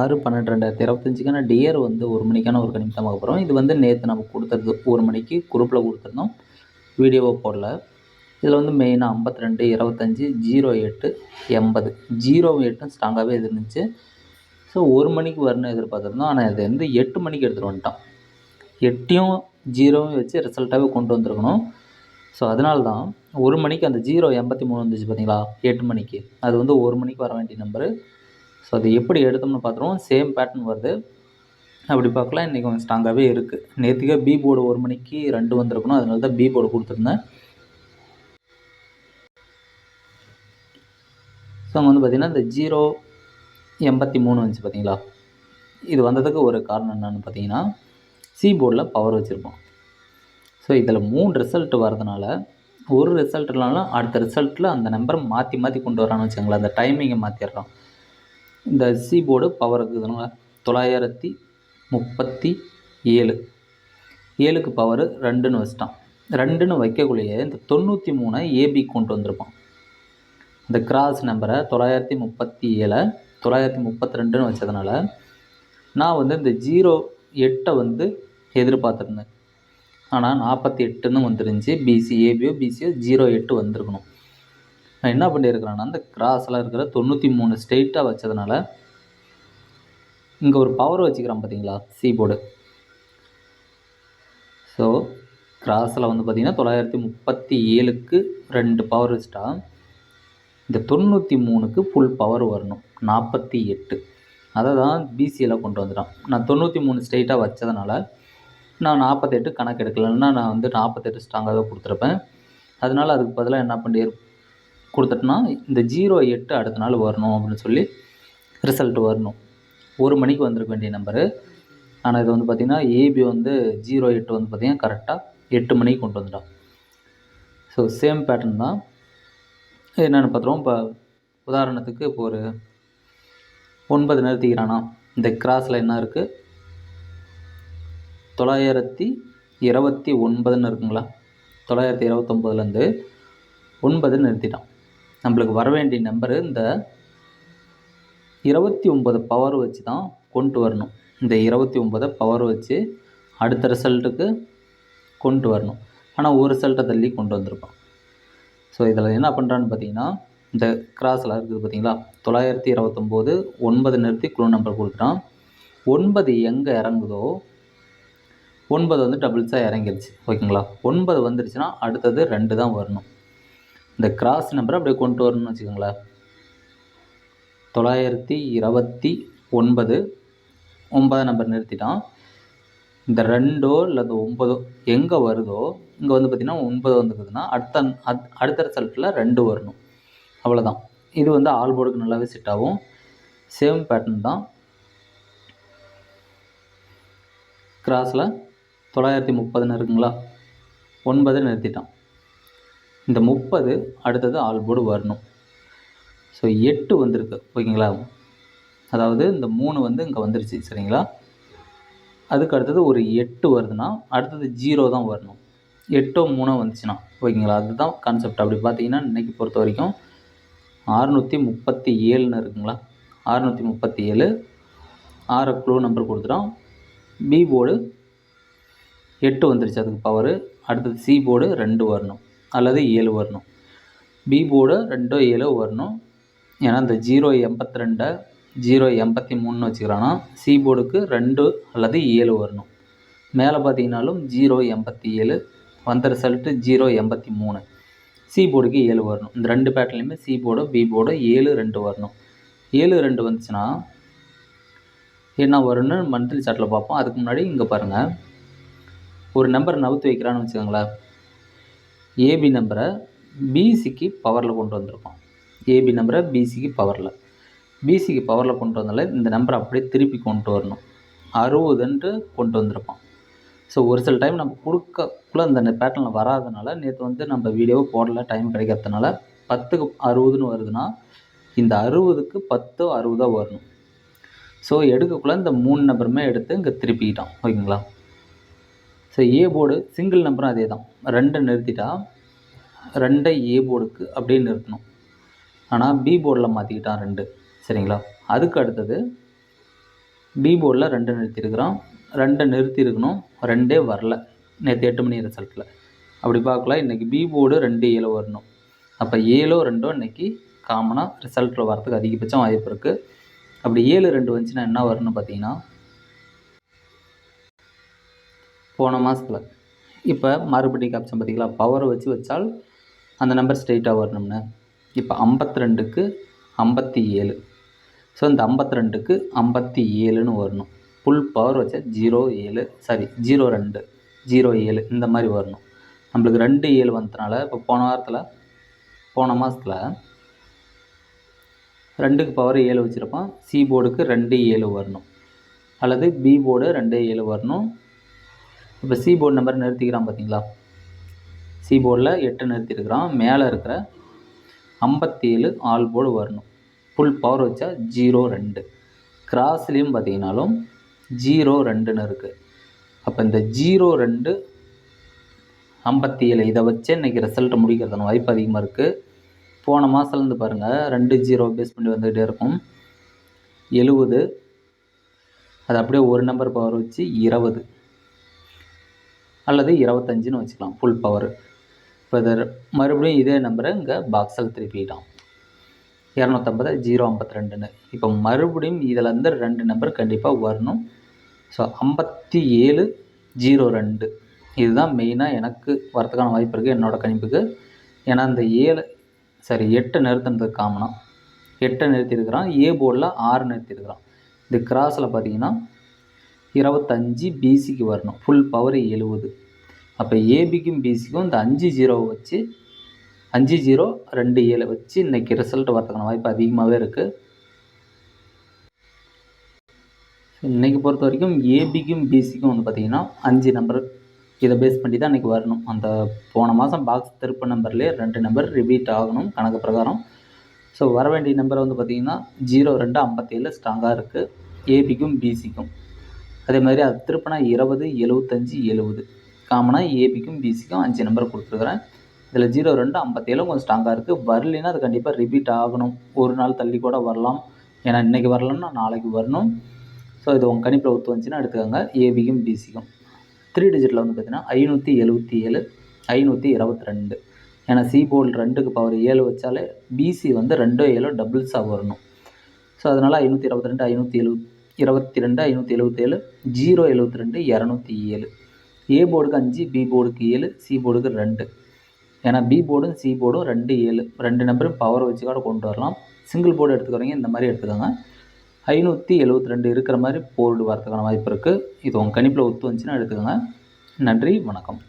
ஆறு பன்னெண்டு ரெண்டாயிரத்தி இருபத்தஞ்சிக்கான டியர் வந்து ஒரு மணிக்கான ஒரு கணிப்பு பார்க்க போகிறோம் இது வந்து நேற்று நம்ம கொடுத்துருது ஒரு மணிக்கு குரூப்பில் கொடுத்துருந்தோம். வீடியோவை போடல. இதில் வந்து மெயினாக ஐம்பத்தி ரெண்டு இருபத்தஞ்சி ஜீரோ எட்டு எண்பது. ஜீரோ எட்டும் ஸ்ட்ராங்காகவே இது இருந்துச்சு ஸோ ஒரு மணிக்கு வரணும் எதிர்பார்த்துருந்தோம். ஆனால் இது வந்து எட்டு மணிக்கு எடுத்துகிட்டு வந்துட்டான் எட்டையும் ஜீரோவும் வச்சு ரிசல்ட்டாகவே கொண்டு வந்திருக்கணும். ஸோ அதனால தான் ஒரு மணிக்கு அந்த ஜீரோ எண்பத்தி மூணு வந்துச்சு பார்த்தீங்களா எட்டு மணிக்கு. அது வந்து ஒரு மணிக்கு வர வேண்டிய நம்பரு ஸோ அது எப்படி எடுத்தோம்னு பார்த்துருவோம். சேம் பேட்டர்ன் வருது. அப்படி பார்க்கலாம். இன்றைக்கி கொஞ்சம் ஸ்ட்ராங்காகவே இருக்குது நேற்றுக்கே பி போர்டு ஒரு மணிக்கு ரெண்டு வந்திருக்கணும். அதனால தான் பி போர்டு கொடுத்துருந்தேன். ஸோ அங்கே வந்து பார்த்திங்கன்னா இந்த ஜீரோ எண்பத்தி மூணு வந்துச்சு பார்த்தீங்களா? இது வந்ததுக்கு ஒரு காரணம் என்னென்னு பார்த்தீங்கன்னா சி போர்டில் பவர் வச்சுருப்போம். ஸோ இதில் மூணு ரிசல்ட் வரதுனால ஒரு ரிசல்ட்னாலும் அடுத்த ரிசல்ட்டில் அந்த நம்பரை மாற்றி மாற்றி கொண்டு வரான்னு வச்சுக்கோங்களேன். அந்த டைமிங்கை மாற்றிடுறோம் இந்த சி போர்டு பவர் இருக்குதுனால தொள்ளாயிரத்தி முப்பத்தி ஏழு. ஏழுக்கு பவர் ரெண்டுன்னு வச்சிட்டான். ரெண்டுன்னு வைக்கக்குள்ளேயே இந்த தொண்ணூற்றி மூணை ஏபி கொண்டு வந்திருப்பான். இந்த கிராஸ் நம்பரை தொள்ளாயிரத்தி முப்பத்தி ஏழை தொள்ளாயிரத்தி முப்பத்தி ரெண்டுன்னு வச்சதுனால நான் வந்து இந்த ஜீரோ எட்டை வந்து எதிர்பார்த்துருந்தேன். ஆனால் நாற்பத்தி எட்டுன்னு வந்துருந்துச்சு. பிசி ஏபியோ பிசியோ ஜீரோ எட்டு வந்திருக்கணும். என்ன பண்ணியிருக்கிறேன்னா அந்த கிராஸில் இருக்கிற தொண்ணூற்றி மூணு ஸ்டெயிட்டாக வச்சதுனால இங்கே ஒரு பவர் வச்சுக்கிறேன் பார்த்தீங்களா சி போர்டு ஸோ கிராஸில் வந்து பார்த்திங்கன்னா தொள்ளாயிரத்தி முப்பத்தி ஏழுக்கு ரெண்டு பவர் வச்சுட்டா இந்த தொண்ணூற்றி மூணுக்கு ஃபுல் பவர் வரணும் நாற்பத்தி எட்டு. அதை தான் பிசியில் கொண்டு வந்துட்டான். நான் தொண்ணூற்றி மூணு ஸ்டேட்டாக வச்சதுனால நான் நாற்பத்தெட்டு கணக்கு எடுக்கலைன்னா நான் வந்து நாற்பத்தெட்டு ஸ்ட்ராங்காக தான் கொடுத்துருப்பேன். அதனால் அதுக்கு பதிலாக என்ன பண்ணி கொடுத்துட்டோன்னா இந்த ஜீரோ எட்டு அடுத்த நாள் வரணும் அப்படின்னு சொல்லி ரிசல்ட் வரணும். ஒரு மணிக்கு வந்திருக்க வேண்டிய நம்பரு ஆனால் இது வந்து பார்த்திங்கன்னா ஏபி வந்து ஜீரோ எட்டு வந்து பார்த்திங்கன்னா கரெக்டாக எட்டு மணிக்கு கொண்டு வந்துட்டான் ஸோ சேம் பேட்டர்ன் தான். என்னென்னு பார்த்துருவோம் இப்போ உதாரணத்துக்கு இப்போ ஒரு ஒன்பது நிறுத்திக்கிறானா? இந்த கிராஸில் என்ன இருக்குது தொள்ளாயிரத்தி இருபத்தி ஒன்பதுன்னு இருக்குங்களா? தொள்ளாயிரத்தி இருபத்தொம்போதுலேருந்து ஒன்பது நிறுத்திட்டான். நம்மளுக்கு வர வேண்டிய நம்பரு இந்த இருபத்தி ஒம்பது பவர் வச்சு தான் கொண்டு வரணும். இந்த இருபத்தி ஒம்பதை பவர் வச்சு அடுத்த ரிசல்ட்டுக்கு கொண்டு வரணும். ஆனால் ஒரு ரிசல்ட்டை தள்ளி கொண்டு வந்திருப்பான். ஸோ இதில் என்ன பண்ணுறான்னு பார்த்தீங்கன்னா இந்த கிராஸில் இருக்குது பார்த்தீங்களா தொள்ளாயிரத்தி இருபத்தொம்போது ஒன்பது நிறுத்தி குழு நம்பர் கொடுத்துட்டான். ஒன்பது எங்கே இறங்குதோ ஒன்பது வந்து டபுள்ஸாக இறங்கிருச்சு. ஓகேங்களா? ஒன்பது வந்துருச்சுன்னா அடுத்தது ரெண்டு தான் வரணும். இந்த கிராஸ் நம்பரை அப்படியே கொண்டு வரணும்னு வச்சுக்கோங்களேன். தொள்ளாயிரத்தி இருபத்தி ஒன்பது ஒன்பதாம் நம்பர் நிறுத்திட்டான் இந்த ரெண்டோ இல்லை அந்த ஒன்பதோ எங்கே வருதோ இங்கே வந்து பார்த்திங்கன்னா ஒன்பது வந்துருக்குதுன்னா அடுத்த அத் அடுத்த ரிசல்ட்டில் ரெண்டு வரணும். அவ்வளோதான் இது வந்து ஆல் போர்டுக்கு நல்லாவே செட் ஆகும். சேம் பேட்டர்ன் தான். கிராஸில் தொள்ளாயிரத்தி முப்பதுன்னு இருக்குங்களா? ஒன்பது நிறுத்திட்டான் இந்த முப்பது அடுத்தது ஆல் போர்டு வரணும். ஸோ எட்டு வந்திருக்கு. ஓகேங்களா? அதாவது இந்த மூணு வந்து இங்கே வந்துருச்சு. சரிங்களா? அதுக்கு அடுத்தது ஒரு எட்டு வருதுன்னா அடுத்தது ஜீரோ தான் வரணும். எட்டோ மூணோ வந்துச்சுன்னா ஓகேங்களா? அதுதான் கான்செப்ட் அப்படி பார்த்தீங்கன்னா இன்றைக்கி பொறுத்த வரைக்கும் அறுநூற்றி முப்பத்தி ஏழுன்னு இருக்குங்களா? அறுநூற்றி முப்பத்தி ஏழு. ஆறு க்ளூ நம்பர் கொடுத்துட்டோம். பி போர்டு எட்டு வந்துருச்சு. அதுக்கு பவரு அடுத்தது சி போர்டு ரெண்டு வரணும். அல்லது ஏழு வரணும். பி போர்டு ரெண்டோ ஏழோ வரணும். ஏன்னா இந்த ஜீரோ எண்பத்தி ரெண்டை ஜீரோ எண்பத்தி மூணுன்னு வச்சுக்கிறான்னா சி போர்டுக்கு ரெண்டு அல்லது ஏழு வரணும். மேலே பார்த்தீங்கனாலும் ஜீரோ எண்பத்தி ஏழு வந்த ரிசல்ட்டு ஜீரோ எண்பத்தி மூணு சி போர்டுக்கு ஏழு வரணும். இந்த ரெண்டு பேட்டர்லையுமே சி போர்டு பி போர்டு ஏழு ரெண்டு வரணும். ஏழு ரெண்டு வந்துச்சுன்னா என்ன வரும்னு மந்த்லி சார்ட்டில் பார்ப்போம். அதுக்கு முன்னாடி இங்கே பாருங்கள் ஒரு நம்பர் நவுத்து வைக்கிறான்னு வச்சுக்கோங்களேன். ஏபி நம்பரை பிசிக்கு பவரில் கொண்டு வந்திருக்கோம். ஏபி நம்பரை பிசிக்கு பவரில் பிசிக்கு பவரில் கொண்டு வந்தால இந்த நம்பரை அப்படியே திருப்பி கொண்டு வரணும். அறுபதுன்ட்டு கொண்டு வந்திருப்போம் ஸோ ஒரு சில டைம் நம்ம கொடுக்கக்குள்ளே அந்த பேட்டர்னில் வராதனால நேற்று வந்து நம்ம வீடியோவை போடல டைம் கிடைக்கிறதுனால பத்துக்கு அறுபதுன்னு வருதுன்னா இந்த அறுபதுக்கு பத்தோ அறுபதோ வரணும். ஸோ எடுக்கக்குள்ளே இந்த மூணு நம்பருமே எடுத்து இங்கே திருப்பிக்கிட்டோம் ஓகேங்களா? ஸோ ஏ போர்டு சிங்கிள் நம்பரும் அதே தான் ரெண்டை நிறுத்திட்டா ரெண்டை ஏ போர்டுக்கு அப்படியே நிறுத்தணும். ஆனால் பி போர்டில் மாற்றிக்கிட்டான் ரெண்டு. சரிங்களா? அதுக்கு அடுத்தது பி போர்டில் ரெண்டு நிறுத்தியிருக்கிறான். ரெண்டை நிறுத்தியிருக்கணும். ரெண்டே வரல. நேற்று எட்டு மணி ரிசல்ட்டில் அப்படி பார்க்கலாம் இன்றைக்கி பி போர்டு ரெண்டு ஏழு வரணும். அப்போ ஏழோ ரெண்டோ இன்றைக்கி காமனாக ரிசல்ட்டில் வரதுக்கு அதிகபட்சம் வாய்ப்பு இருக்குது அப்படி ஏழு ரெண்டு வந்துச்சுன்னா என்ன வரும்னு பார்த்தீங்கன்னா போன மாதத்தில் இப்போ மறுபடி ஆப்ஷன் பார்த்தீங்களா பவரை வச்சு வச்சால் அந்த நம்பர் ஸ்ட்ரெயிட்டாக வரணும்னு. இப்போ ஐம்பத்தி ரெண்டுக்கு ஐம்பத்தி ஏழு. ஸோ இந்த ஐம்பத்தி ரெண்டுக்கு ஐம்பத்தி ஏழுன்னு வரணும். ஃபுல் பவர் வச்சா ஜீரோ ஏழு. சாரி ஜீரோ ரெண்டு ஜீரோ ஏழு இந்த மாதிரி வரணும். நம்மளுக்கு ரெண்டு ஏழு வந்ததுனால இப்போ போன வாரத்தில் போன மாதத்தில் ரெண்டுக்கு பவர் ஏழு வச்சுருப்போம். சி போர்டுக்கு ரெண்டு ஏழு வரணும். அல்லது பி போர்டு ரெண்டு ஏழு வரணும். இப்போ சி போர்டு நம்பர் நிறுத்திக்கிறான் பார்த்தீங்களா? சி போர்டில் எட்டு நிறுத்திருக்கிறான் மேலே இருக்கிற ஐம்பத்தி ஏழு ஆல் போர்டு வரணும். ஃபுல் பவர் வச்சா ஜீரோ ரெண்டு. கிராஸ்லேயும் பார்த்தீங்கன்னாலும் ஜீரோ ரெண்டுன்னு இருக்குது அப்போ இந்த ஜீரோ ரெண்டு ஐம்பத்தி ஏழு இதை வச்சு இன்றைக்கி ரிசல்ட்டை முடிக்கிறதுன வாய்ப்பு அதிகமாக இருக்குது போன மாதம்லேருந்து பாருங்கள் ரெண்டு ஜீரோ பேஸ் பண்ணி வந்துக்கிட்டே இருக்கும். எழுபது அது அப்படியே ஒரு நம்பர் பவர் வச்சு இருபது. அல்லது இருபத்தஞ்சின்னு வச்சுக்கலாம் ஃபுல் பவர் இப்போ இதை மறுபடியும் இதே நம்பரை இங்கே பாக்ஸில் திருப்பிட்டோம் இரநூத்தம்பது ஜீரோ ஐம்பத்தி ரெண்டுன்னு இப்போ மறுபடியும் இதிலேருந்து ரெண்டு நம்பர் கண்டிப்பாக வரணும். ஸோ ஐம்பத்தி ஏழு ஜீரோ ரெண்டு. இதுதான் மெயினாக எனக்கு வரத்துக்கான வாய்ப்பு இருக்குது என்னோடய கணிப்புக்கு. ஏன்னா இந்த ஏழு சரி எட்டை நிறுத்தினதுக்கு காமனாக எட்டை நிறுத்தியிருக்கிறான் ஏ போர்டில் ஆறு நிறுத்தியிருக்கிறான். இந்த கிராஸில் பார்த்தீங்கன்னா இருபத்தஞ்சி பிசிக்கு வரணும். ஃபுல் பவர் எழுபது. அப்போ ஏபிக்கும் பிசிக்கும் இந்த அஞ்சு ஜீரோவை வச்சு அஞ்சு ஜீரோ ரெண்டு ஏழு வச்சு இன்றைக்கி ரிசல்ட் வரதுக்கான வாய்ப்பு அதிகமாகவே இருக்குது இன்றைக்கி பொறுத்த வரைக்கும் ஏபிக்கும் பிசிக்கும் வந்து பார்த்திங்கன்னா அஞ்சு நம்பர் இதை பேஸ் பண்ணி தான் இன்றைக்கி வரணும். அந்த போன மாதம் பாக்ஸ் திருப்ப நம்பர்லேயே ரெண்டு நம்பர் ரிப்பீட் ஆகணும் கணக்கு பிரகாரம். ஸோ வர வேண்டிய நம்பர் வந்து பார்த்திங்கன்னா ஜீரோ ரெண்டு ஐம்பத்தேழு ஸ்ட்ராங்காக இருக்குது ஏபிக்கும் பிசிக்கும் அதே மாதிரி அது திருப்பினா இருபது எழுபத்தஞ்சி எழுபது காமனாக ஏபிக்கும் பிசிக்கும் அஞ்சு நம்பர் கொடுத்துருக்குறேன். இதில் ஜீரோ ரெண்டு ஐம்பத்தேழும் கொஞ்சம் ஸ்ட்ராங்காக இருக்குது வரலைன்னா அது கண்டிப்பாக ரிப்பீட் ஆகணும். ஒரு நாள் தள்ளி கூட வரலாம். ஏன்னா இன்றைக்கி வரலன்னா நாளைக்கு வரணும். ஸோ இது உங்கள் கணிப்பில் ஒத்து வந்துச்சுன்னா எடுத்துக்கோங்க. ஏபிக்கும் பிசிக்கும் த்ரீ டிஜிட்டில் வந்து பார்த்தீங்கன்னா ஐநூற்றி எழுபத்தி ஏழு ஐநூற்றி இருபத்தி ரெண்டு ஏன்னா சி போல் ரெண்டுக்கு பவர் ஏழு வச்சாலே பிசி வந்து ரெண்டோ ஏழோ டபுள்ஸாக வரணும். ஸோ அதனால் ஐநூற்றி இருபத்தி ரெண்டு ஐநூற்றி எழுபத் இருபத்தி ரெண்டு ஐநூற்றி எழுபத்தேழு ஜீரோ எழுபத்தி ரெண்டு இரநூத்தி ஏழு. ஏ போர்டுக்கு அஞ்சு பி போர்டுக்கு ஏழு சி போர்டுக்கு ரெண்டு. ஏன்னா பி போர்டும் சி போர்டும் ரெண்டு ஏழு. ரெண்டு நம்பரும் பவர் வச்சு கூட கொண்டு வரலாம். சிங்கிள் போர்டு எடுத்துக்கிறீங்க இந்த மாதிரி எடுத்துக்கோங்க. ஐநூற்றி எழுபத்தி ரெண்டு இருக்கிற மாதிரி போர்டு வரதுக்கான வாய்ப்பு இருக்குது இது உங்கள் கணிப்பில் ஒத்து வந்துச்சுன்னா எடுத்துக்கோங்க. நன்றி வணக்கம்.